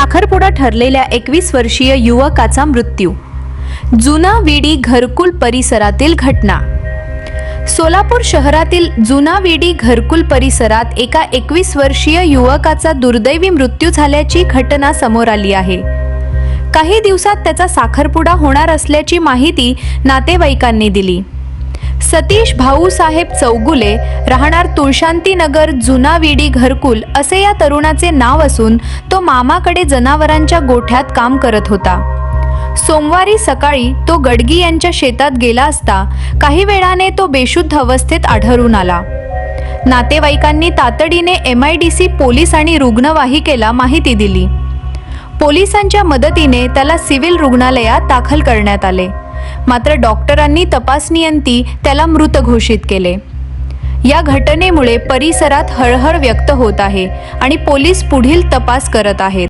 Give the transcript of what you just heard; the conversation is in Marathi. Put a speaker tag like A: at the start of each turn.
A: साखरपुडा ठरलेल्या एकवीस वर्षीय युवकाचा मृत्यू. जुना विडी घरकुल परिसरातील घटना. सोलापूर शहरातील जुना विडी घरकुल परिसरात एका एकवीस वर्षीय युवकाचा दुर्दैवी मृत्यू झाल्याची घटना समोर आली आहे. काही दिवसात त्याचा साखरपुडा होणार असल्याची माहिती नातेवाईकांनी दिली. सतीश भाऊसाहेब चौगुले राहणार तुळशांतीनगर जुना विडी घरकुल असे या तरुणाचे नाव असून तो मामाकडे जनावरांच्या गोठ्यात काम करत होता. सोमवारी सकाळी तो गडगी यांच्या शेतात गेला असता काही वेळाने तो बेशुद्ध अवस्थेत आढळून आला. नातेवाईकांनी तातडीने M I D C police आणि रुग्णवाहिकेला माहिती दिली. पोलिसांच्या मदतीने त्याला सिव्हिल रुग्णालयात दाखल करण्यात आले. मात्र डॉक्टरांनी तपासणीअंती त्याला मृत घोषित केले. या घटनेमुळे परिसरात हळहळ व्यक्त होत आहे आणि पोलीस पुढील तपास करत आहेत.